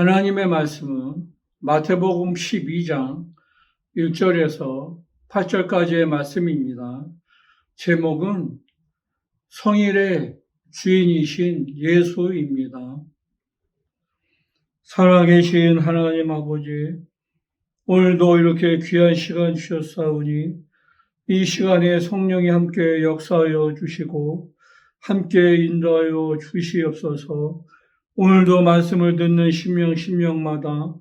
하나님의 말씀은 마태복음 12장 1절에서 8절까지의 말씀입니다. 제목은 성일의 주인이신 예수입니다. 살아계신 하나님 아버지, 오늘도 이렇게 귀한 시간 주셨사오니 이 시간에 성령이 함께 역사하여 주시고 함께 인도하여 주시옵소서 오늘도 말씀을 듣는 심령 심령마다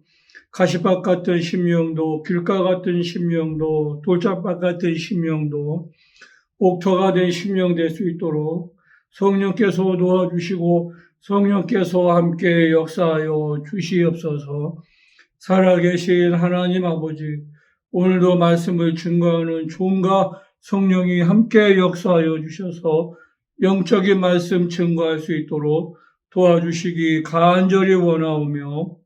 가시밭 같은 심령도 길가 같은 심령도 돌짝밭 같은 심령도 옥토가 된 심령 될 수 있도록 성령께서 도와주시고 성령께서 함께 역사하여 주시옵소서. 살아계신 하나님 아버지 오늘도 말씀을 증거하는 종과 성령이 함께 역사하여 주셔서 영적인 말씀 증거할 수 있도록 도와주시기 간절히 원하오며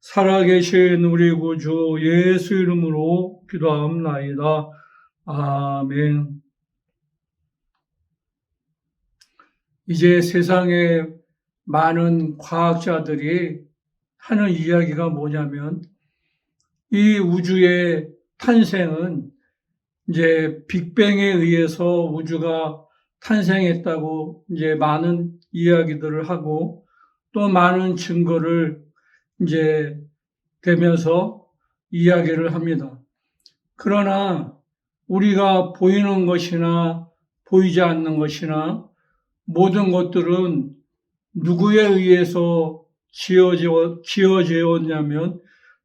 살아계신 우리 구주 예수 이름으로 기도합나이다. 아멘. 이제 세상에 많은 과학자들이 하는 이야기가 뭐냐면 이 우주의 탄생은 이제 빅뱅에 의해서 우주가 탄생했다고 이제 많은 이야기들을 하고 또 많은 증거를 이제 대면서 이야기를 합니다. 그러나 우리가 보이는 것이나 보이지 않는 것이나 모든 것들은 누구에 의해서 지어져, 지어졌냐면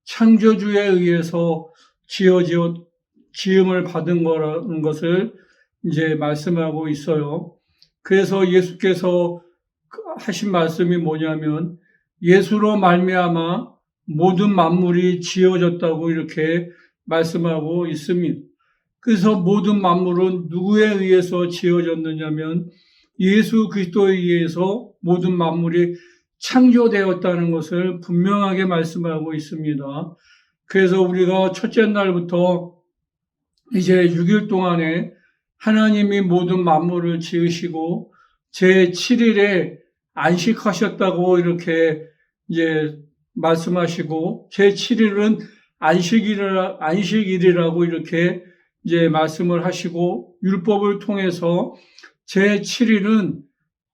창조주에 의해서 지어져, 지음을 받은 거라는 것을 이제 말씀하고 있어요. 그래서 예수께서 하신 말씀이 뭐냐면 예수로 말미암아 모든 만물이 지어졌다고 이렇게 말씀하고 있습니다. 그래서 모든 만물은 누구에 의해서 지어졌느냐면 예수 그리스도에 의해서 모든 만물이 창조되었다는 것을 분명하게 말씀하고 있습니다. 그래서 우리가 첫째 날부터 이제 6일 동안에 하나님이 모든 만물을 지으시고 제 7일에 안식하셨다고 이렇게 이제 말씀하시고 제 7일은 안식일이라 안식일이라고 이렇게 이제 말씀을 하시고 율법을 통해서 제 7일은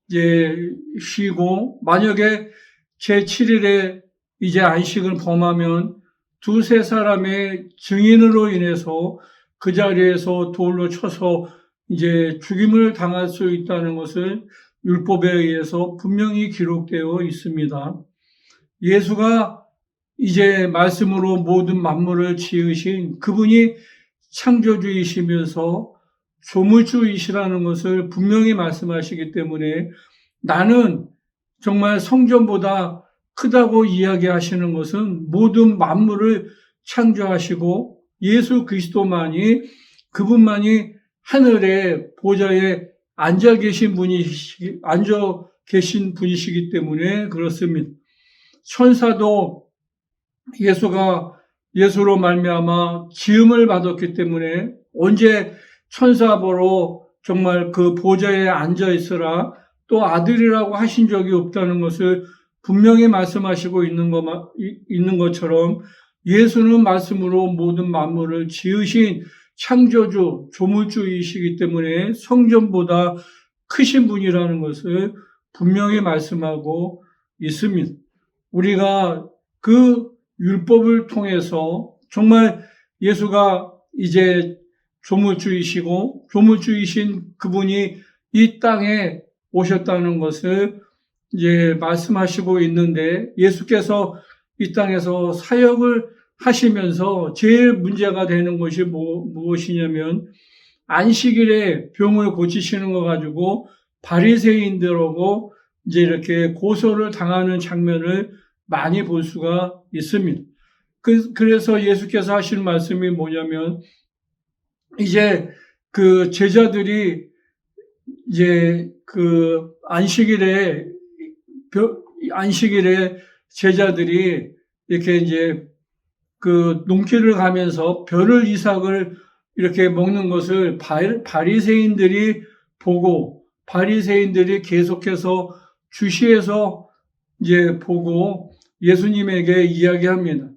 이제 쉬고 만약에 제 7일에 이제 안식을 범하면 두세 사람의 증인으로 인해서 그 자리에서 돌로 쳐서 이제 죽임을 당할 수 있다는 것을 율법에 의해서 분명히 기록되어 있습니다. 예수가 이제 말씀으로 모든 만물을 지으신 그분이 창조주이시면서 조물주이시라는 것을 분명히 말씀하시기 때문에 나는 정말 성전보다 크다고 이야기하시는 것은 모든 만물을 창조하시고 예수 그리스도만이 그분만이 하늘의 보좌에 앉아 계신 분이 앉아 계신 분이시기 때문에 그렇습니다. 천사도 예수가 예수로 말미암아 지음을 받았기 때문에 언제 천사 보러 정말 그 보좌에 앉아 있으라 또 아들이라고 하신 적이 없다는 것을 분명히 말씀하시고 있는 것, 있는 것처럼 예수는 말씀으로 모든 만물을 지으신 창조주, 조물주이시기 때문에 성전보다 크신 분이라는 것을 분명히 말씀하고 있습니다. 우리가 그 율법을 통해서 정말 예수가 이제 조물주이시고 조물주이신 그분이 이 땅에 오셨다는 것을 이제 말씀하시고 있는데 예수께서 이 땅에서 사역을 하시면서 제일 문제가 되는 것이 뭐, 무엇이냐면 안식일에 병을 고치시는 거 가지고 바리새인들하고 이제 이렇게 고소를 당하는 장면을 많이 볼 수가 있습니다. 그, 그래서 예수께서 하시는 말씀이 뭐냐면 이제 그 제자들이 이제 그 안식일에 안식일에 제자들이 이렇게 이제 그 농길을 가면서 별을 이삭을 이렇게 먹는 것을 바리새인들이 보고 바리새인들이 계속해서 주시해서 이제 보고 예수님에게 이야기합니다.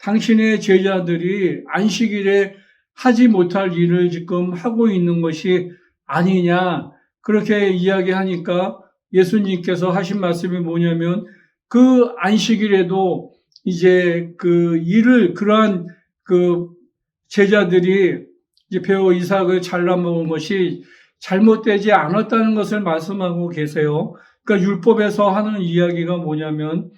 당신의 제자들이 안식일에 하지 못할 일을 지금 하고 있는 것이 아니냐. 그렇게 이야기하니까 예수님께서 하신 말씀이 뭐냐면 그 안식일에도 이제 그 일을 그러한 그 제자들이 이제 배우 이삭을 잘라 먹은 것이 잘못되지 않았다는 것을 말씀하고 계세요. 그러니까 율법에서 하는 이야기가 뭐냐면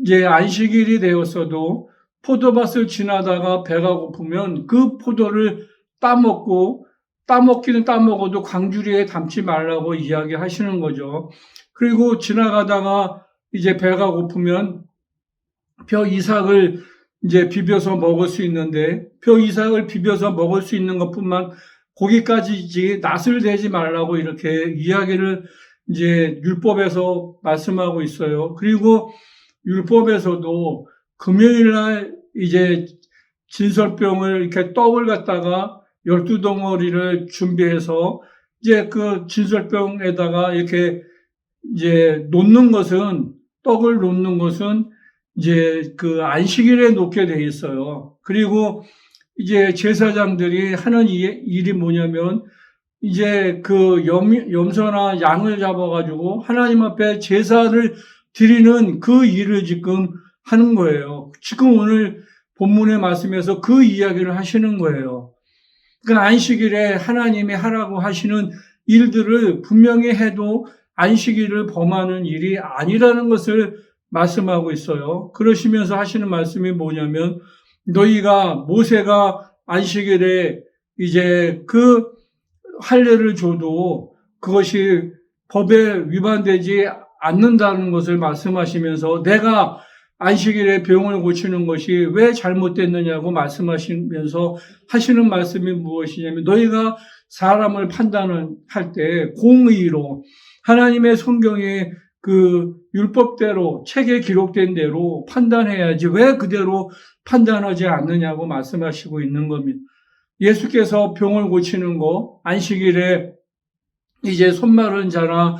이제 안식일이 되었어도 포도밭을 지나다가 배가 고프면 그 포도를 따먹고 따먹기는 따먹어도 광주리에 담지 말라고 이야기하시는 거죠. 그리고 지나가다가 이제 배가 고프면 벼 이삭을 이제 비벼서 먹을 수 있는데 벼 이삭을 비벼서 먹을 수 있는 것뿐만 거기까지지 낯을 대지 말라고 이렇게 이야기를 이제 율법에서 말씀하고 있어요. 그리고 율법에서도 금요일 날 이제 진설병을 이렇게 떡을 갖다가 열두 덩어리를 준비해서 이제 그 진설병에다가 이렇게 이제 놓는 것은 떡을 놓는 것은 이제 그 안식일에 놓게 돼 있어요. 그리고 이제 제사장들이 하는 이- 일이 뭐냐면 이제 그 염, 염소나 양을 잡아가지고 하나님 앞에 제사를 드리는 그 일을 지금 하는 거예요. 지금 오늘 본문의 말씀에서 그 이야기를 하시는 거예요. 그러니까 안식일에 하나님이 하라고 하시는 일들을 분명히 해도 안식일을 범하는 일이 아니라는 것을 말씀하고 있어요. 그러시면서 하시는 말씀이 뭐냐면 너희가 모세가 안식일에 이제 그 할례를 줘도 그것이 법에 위반되지 않는다는 것을 말씀하시면서 내가 안식일에 병을 고치는 것이 왜 잘못됐느냐고 말씀하시면서 하시는 말씀이 무엇이냐면 너희가 사람을 판단할 때 공의로 하나님의 성경에 그 율법대로 책에 기록된 대로 판단해야지 왜 그대로 판단하지 않느냐고 말씀하시고 있는 겁니다. 예수께서 병을 고치는 거 안식일에 이제 손 마른 자나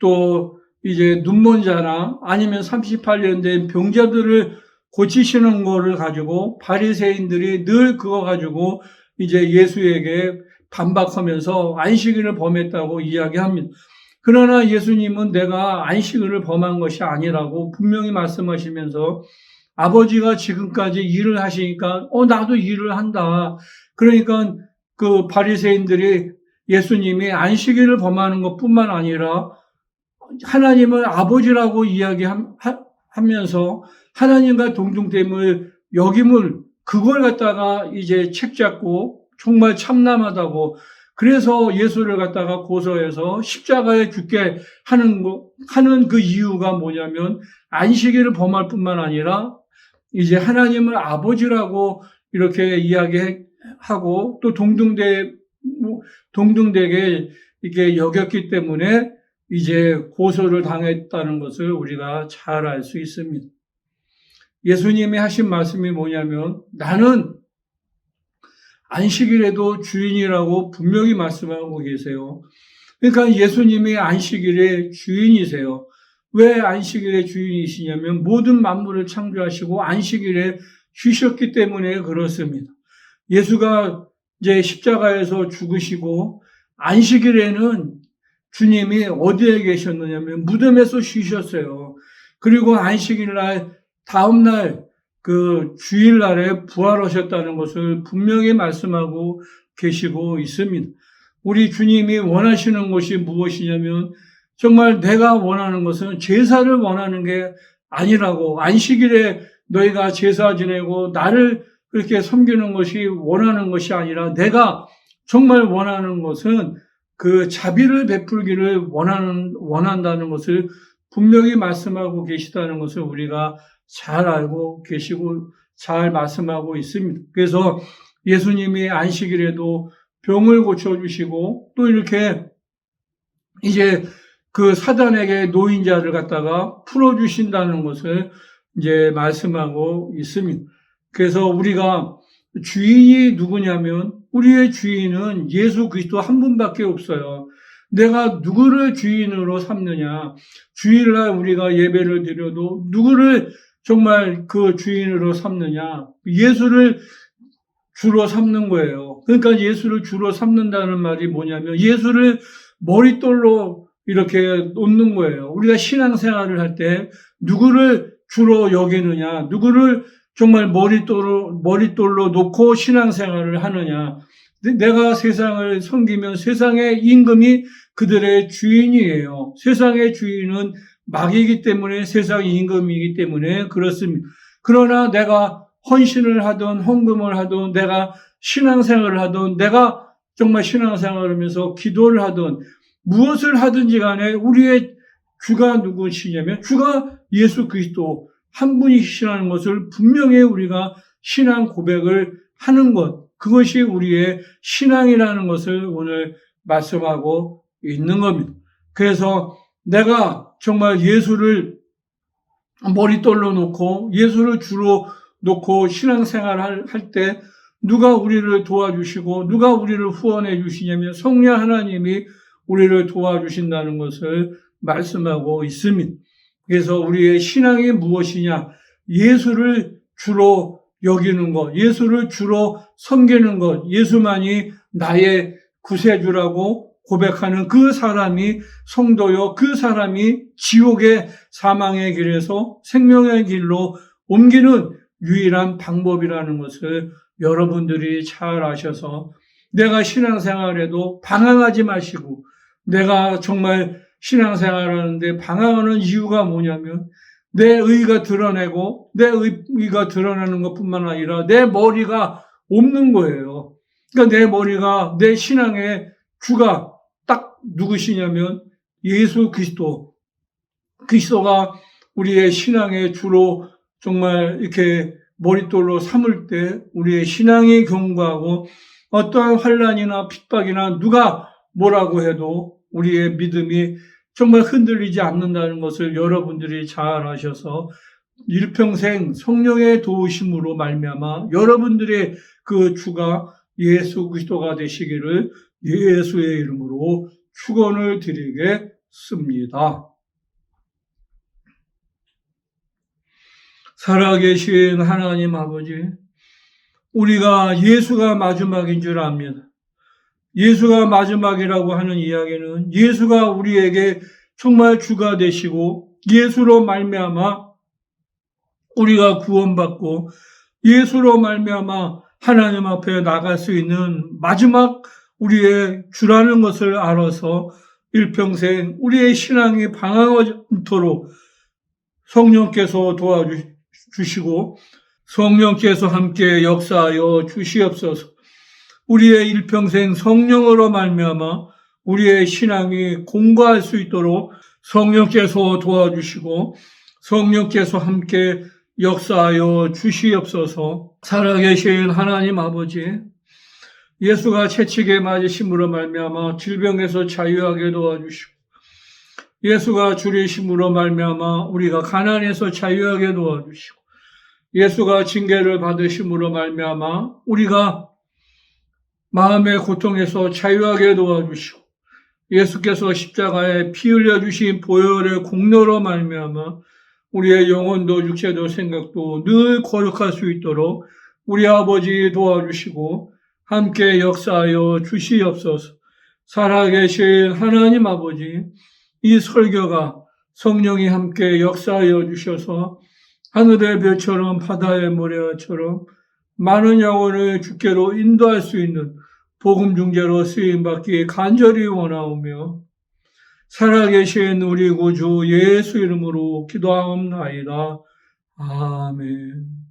또 이제 눈먼 자나 아니면 38년 된 병자들을 고치시는 거를 가지고 바리새인들이 늘 그거 가지고 이제 예수에게 반박하면서 안식일을 범했다고 이야기합니다. 그러나 예수님은 내가 안식일을 범한 것이 아니라고 분명히 말씀하시면서 아버지가 지금까지 일을 하시니까 어 나도 일을 한다. 그러니까 그 바리새인들이 예수님이 안식일을 범하는 것뿐만 아니라 하나님을 아버지라고 이야기하면서 하나님과 동등됨을 여김을 그걸 갖다가 이제 책 잡고 정말 참남하다고 그래서 예수를 갖다가 고소해서 십자가에 죽게 하는 거, 하는 그 이유가 뭐냐면 안식일을 범할 뿐만 아니라 이제 하나님을 아버지라고 이렇게 이야기하고 또 동등대 동등되게 이게 여겼기 때문에 이제 고소를 당했다는 것을 우리가 잘 알 수 있습니다. 예수님이 하신 말씀이 뭐냐면 나는 안식일에도 주인이라고 분명히 말씀하고 계세요. 그러니까 예수님이 안식일의 주인이세요. 왜 안식일의 주인이시냐면 모든 만물을 창조하시고 안식일에 쉬셨기 때문에 그렇습니다. 예수가 이제 십자가에서 죽으시고 안식일에는 주님이 어디에 계셨느냐면 무덤에서 쉬셨어요. 그리고 안식일 날 다음 날 그 주일날에 부활하셨다는 것을 분명히 말씀하고 계시고 있습니다. 우리 주님이 원하시는 것이 무엇이냐면 정말 내가 원하는 것은 제사를 원하는 게 아니라고 안식일에 너희가 제사 지내고 나를 그렇게 섬기는 것이 원하는 것이 아니라 내가 정말 원하는 것은 그 자비를 베풀기를 원하는 원한다는 것을 분명히 말씀하고 계시다는 것을 우리가 잘 알고 계시고 잘 말씀하고 있습니다. 그래서 예수님이 안식일에도 병을 고쳐주시고 또 이렇게 이제 그 사단에게 노인 자를 갖다가 풀어주신다는 것을 이제 말씀하고 있습니다. 그래서 우리가 주인이 누구냐면 우리의 주인은 예수 그리스도 한 분밖에 없어요. 내가 누구를 주인으로 삼느냐. 주일날 우리가 예배를 드려도 누구를 정말 그 주인으로 삼느냐? 예수를 주로 삼는 거예요. 그러니까 예수를 주로 삼는다는 말이 뭐냐면 예수를 머릿돌로 이렇게 놓는 거예요. 우리가 신앙생활을 할 때 누구를 주로 여기느냐, 누구를 정말 머릿돌로, 머릿돌로 놓고 신앙생활을 하느냐. 내- 내가 세상을 섬기면 세상의 임금이 그들의 주인이에요. 세상의 주인은 마귀이기 때문에 세상 임금이기 때문에 그렇습니다. 그러나 내가 헌신을 하든 헌금을 하든 내가 신앙생활을 하든 내가 정말 신앙생활을 하면서 기도를 하든 무엇을 하든지 간에 우리의 주가 누구시냐면 주가 예수 그리스도 한 분이시라는 것을 분명히 우리가 신앙 고백을 하는 것 그것이 우리의 신앙이라는 것을 오늘 말씀하고 있는 겁니다. 그래서 내가 정말 예수를 머릿돌로 놓고 예수를 주로 놓고 신앙생활을 할때 누가 우리를 도와주시고 누가 우리를 후원해 주시냐면 성령 하나님이 우리를 도와주신다는 것을 말씀하고 있습니다. 그래서 우리의 신앙이 무엇이냐? 예수를 주로 여기는 것, 예수를 주로 섬기는 것, 예수만이 나의 구세주라고 고백하는 그 사람이 성도요, 그 사람이 지옥의 사망의 길에서 생명의 길로 옮기는 유일한 방법이라는 것을 여러분들이 잘 아셔서 내가 신앙생활에도 방황하지 마시고 내가 정말 신앙생활하는데 방황하는 이유가 뭐냐면 내 의가 드러내고 내 의가 드러나는 것뿐만 아니라 내 머리가 없는 거예요. 그러니까 내 머리가 내 신앙의 주가 딱 누구시냐면 예수 그리스도. 그리스도가 우리의 신앙의 주로 정말 이렇게 머릿돌로 삼을 때 우리의 신앙이 경고하고 어떠한 환란이나 핍박이나 누가 뭐라고 해도 우리의 믿음이 정말 흔들리지 않는다는 것을 여러분들이 잘 아셔서 일평생 성령의 도우심으로 말미암아 여러분들의 그 주가 예수 그리스도가 되시기를 예수의 이름으로 축원을 드리겠습니다. 살아계신 하나님 아버지, 우리가 예수가 마지막인 줄 압니다. 예수가 마지막이라고 하는 이야기는 예수가 우리에게 정말 주가 되시고 예수로 말미암아 우리가 구원받고 예수로 말미암아 하나님 앞에 나갈 수 있는 마지막 우리의 주라는 것을 알아서 일평생 우리의 신앙이 방황하지 않도록 성령께서 도와주시고 성령께서 함께 역사하여 주시옵소서. 우리의 일평생 성령으로 말미암아 우리의 신앙이 공고할 수 있도록 성령께서 도와주시고 성령께서 함께 역사하여 주시옵소서. 살아계신 하나님 아버지, 예수가 채찍에 맞으심으로 말미암아 질병에서 자유하게 도와주시고 예수가 줄이심으로 말미암아 우리가 가난에서 자유하게 도와주시고 예수가 징계를 받으심으로 말미암아 우리가 마음의 고통에서 자유하게 도와주시고 예수께서 십자가에 피 흘려 주신 보혈의 공로로 말미암아 우리의 영혼도 육체도 생각도 늘 거룩할 수 있도록 우리 아버지 도와주시고 함께 역사하여 주시옵소서. 살아계신 하나님 아버지, 이 설교가 성령이 함께 역사하여 주셔서 하늘의 별처럼 바다의 모래처럼 많은 영혼을 주께로 인도할 수 있는 복음 중재로 쓰임 받기 간절히 원하오며 살아계신 우리 구주 예수 이름으로 기도하옵나이다. 아멘.